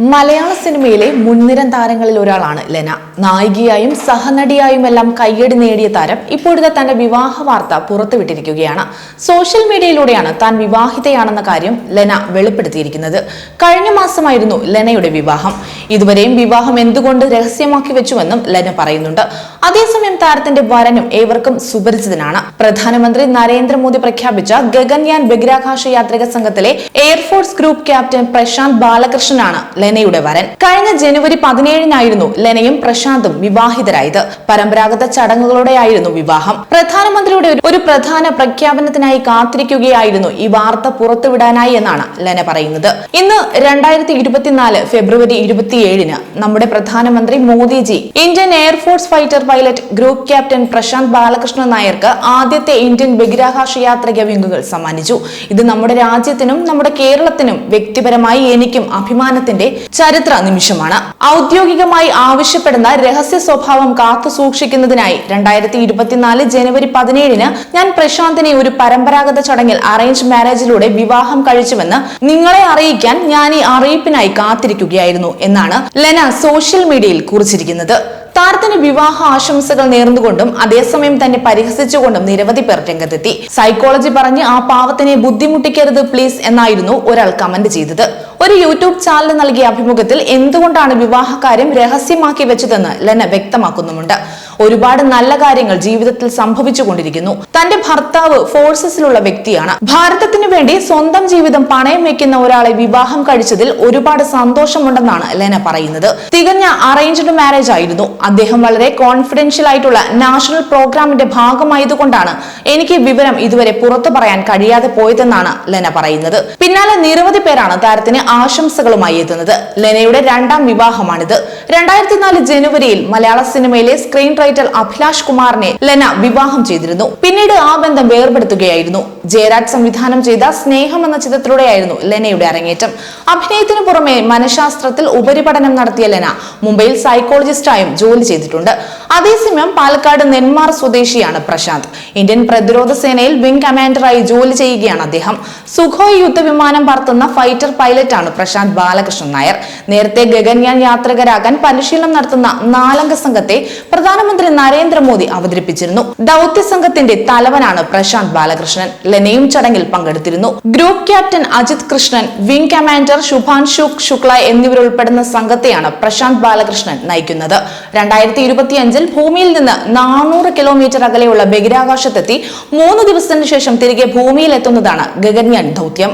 മലയാള സിനിമയിലെ മുൻനിര താരങ്ങളിൽ ഒരാളാണ് ലെന. നായികയായും സഹനടിയായും എല്ലാം കയ്യടി നേടിയ താരം ഇപ്പോഴത്തെ തന്റെ വിവാഹ വാർത്ത പുറത്തുവിട്ടിരിക്കുകയാണ്. സോഷ്യൽ മീഡിയയിലൂടെയാണ് താൻ വിവാഹിതയാണെന്ന കാര്യം ലെന വെളിപ്പെടുത്തിയിരിക്കുന്നത്. കഴിഞ്ഞ മാസമായിരുന്നു ലെനയുടെ വിവാഹം. ഇതുവരെയും വിവാഹം എന്തുകൊണ്ട് രഹസ്യമാക്കി വെച്ചുവെന്നും ലെന പറയുന്നുണ്ട്. അതേസമയം താരത്തിന്റെ വരനും ഏവർക്കും സുപരിചിതനാണ്. പ്രധാനമന്ത്രി നരേന്ദ്രമോദി പ്രഖ്യാപിച്ച ഗഗൻയാൻ ബഹിരാകാശ യാത്രിക സംഘത്തിലെ air force group captain Prashanth ബാലകൃഷ്ണനാണ് ലെനയുടെ വരൻ. കഴിഞ്ഞ ജനുവരി പതിനേഴിനായിരുന്നു ലെനയും പ്രശാന്തും വിവാഹിതരായത്. പരമ്പരാഗത ചടങ്ങുകളോടെയായിരുന്നു വിവാഹം. പ്രധാനമന്ത്രിയുടെ ഒരു- പ്രധാന പ്രഖ്യാപനത്തിനായി കാത്തിരിക്കുകയായിരുന്നു ഈ വാർത്ത പുറത്തുവിടാനായി എന്നാണ് ലെന പറയുന്നത്. ഇന്ന് രണ്ടായിരത്തി ഇരുപത്തിനാല് ഫെബ്രുവരി ഇരുപത്തിയേഴിന് നമ്മുടെ പ്രധാനമന്ത്രി Modiji Indian air force fighter pilot group captain Prashanth Balakrishnan നായർക്ക് ആദ്യത്തെ ഇന്ത്യൻ ബഹിരാകാശ യാത്രിക വിങ്ങുകൾ സമ്മാനിച്ചു. ഇത് നമ്മുടെ രാജ്യത്തിനും നമ്മുടെ കേരളത്തിനും വ്യക്തിപരമായി എനിക്കും അഭിമാനത്തിന്റെ ചരിത്ര നിമിഷമാണ്. ഔദ്യോഗികമായി ആവശ്യപ്പെടുന്ന രഹസ്യ സ്വഭാവം കാത്തു സൂക്ഷിക്കുന്നതിനായി രണ്ടായിരത്തി ഇരുപത്തിനാല് ജനുവരി പതിനേഴിന് ഞാൻ പ്രശാന്തിനെ ഒരു പരമ്പരാഗത ചടങ്ങിൽ അറേഞ്ച് മാരേജിലൂടെ വിവാഹം കഴിച്ചുവെന്ന് നിങ്ങളെ അറിയിക്കാൻ ഞാൻ ഈ അറിയിപ്പിനായി കാത്തിരിക്കുകയായിരുന്നു എന്നാണ് ലെന സോഷ്യൽ മീഡിയയിൽ കുറിച്ചിരിക്കുന്നത്. താരത്തിന് വിവാഹ ആശംസകൾ നേർന്നുകൊണ്ടും അതേസമയം തന്നെ പരിഹസിച്ചുകൊണ്ടും നിരവധി പേർ രംഗത്തെത്തി. സൈക്കോളജി പറഞ്ഞ് ആ പാവത്തിനെ ബുദ്ധിമുട്ടിക്കരുത് പ്ലീസ് എന്നായിരുന്നു ഒരാൾ കമന്റ് ചെയ്തത്. ഒരു യൂട്യൂബ് ചാനൽ നൽകിയ അഭിമുഖത്തിൽ എന്തുകൊണ്ടാണ് വിവാഹകാര്യം രഹസ്യമാക്കി വെച്ചതെന്ന് ലെന വ്യക്തമാക്കുന്നുമുണ്ട്. ഒരുപാട് നല്ല കാര്യങ്ങൾ ജീവിതത്തിൽ സംഭവിച്ചുകൊണ്ടിരിക്കുന്നു. തന്റെ ഭർത്താവ് ഫോഴ്സസിലുള്ള വ്യക്തിയാണ്. ഭാരതത്തിനു വേണ്ടി സ്വന്തം ജീവിതം പണയം വെക്കുന്ന ഒരാളെ വിവാഹം കഴിച്ചതിൽ ഒരുപാട് സന്തോഷമുണ്ടെന്നാണ് ലെന പറയുന്നത്. തികഞ്ഞ അറേഞ്ച്ഡ് മാരേജ് ആയിരുന്നു. അദ്ദേഹം വളരെ കോൺഫിഡൻഷ്യൽ ആയിട്ടുള്ള നാഷണൽ പ്രോഗ്രാമിന്റെ ഭാഗമായതുകൊണ്ടാണ് എനിക്ക് വിവരം ഇതുവരെ പുറത്തു പറയാൻ കഴിയാതെ പോയതെന്നാണ് ലെന പറയുന്നത്. പിന്നാലെ നിരവധി പേരാണ് താരത്തിന് ആശംസകളുമായി എത്തുന്നത്. ലെനയുടെ രണ്ടാം വിവാഹമാണിത്. രണ്ടായിരത്തി നാല് ജനുവരിയിൽ മലയാള സിനിമയിലെ സ്ക്രീൻ റൈറ്റർ അഭിലാഷ് കുമാറിനെ ലെന വിവാഹം ചെയ്തിരുന്നു. പിന്നീട് ആ ബന്ധം വേർപെടുത്തുകയായിരുന്നു. ജയരാജ് സംവിധാനം ചെയ്ത സ്നേഹം എന്ന ചിത്രത്തിലൂടെയായിരുന്നു ലെനയുടെ അരങ്ങേറ്റം. അഭിനയത്തിന് പുറമെ മനഃശാസ്ത്രത്തിൽ ഉപരിപഠനം നടത്തിയ ലെന മുംബൈയിൽ സൈക്കോളജിസ്റ്റായും ജോലി ചെയ്തിട്ടുണ്ട്. അതേസമയം പാലക്കാട് നെന്മാർ സ്വദേശിയാണ് പ്രശാന്ത്. ഇന്ത്യൻ പ്രതിരോധ സേനയിൽ വിംഗ് കമാൻഡറായി ജോലി ചെയ്യുകയാണ് അദ്ദേഹം. സുഖോയ് യുദ്ധവിമാനം പറത്തുന്ന ഫൈറ്റർ പൈലറ്റാണ് പ്രശാന്ത് ബാലകൃഷ്ണൻ നായർ. നേരത്തെ ഗഗൻയാൻ യാത്രികരാകാൻ പരിശീലനം നടത്തുന്ന നാലംഗ സംഘത്തെ പ്രധാനമന്ത്രി നരേന്ദ്രമോദി അവതരിപ്പിച്ചിരുന്നു. ദൗത്യ സംഘത്തിന്റെ തലവനാണ് പ്രശാന്ത് ബാലകൃഷ്ണൻ. ലെനയും ചടങ്ങിൽ പങ്കെടുത്തിരുന്നു. Group captain Ajith Krishnan wing commander Shubhanshu Shukla എന്നിവരുൾപ്പെടുന്ന സംഘത്തെയാണ് പ്രശാന്ത് ബാലകൃഷ്ണൻ നയിക്കുന്നത്. രണ്ടായിരത്തി ഇരുപത്തിയഞ്ചിൽ ഭൂമിയിൽ നിന്ന് നാനൂറ് കിലോമീറ്റർ അകലെയുള്ള ബഹിരാകാശത്തെത്തി മൂന്ന് ദിവസത്തിന് ശേഷം തിരികെ ഭൂമിയിൽ എത്തുന്നതാണ് ഗഗൻയാൻ ദൗത്യം.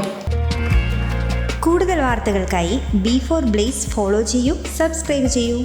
കൂടുതൽ വാർത്തകൾക്കായി ബി ഫോർ ബ്ലേസ് ഫോളോ ചെയ്യൂ സബ്സ്ക്രൈബ് ചെയ്യൂ.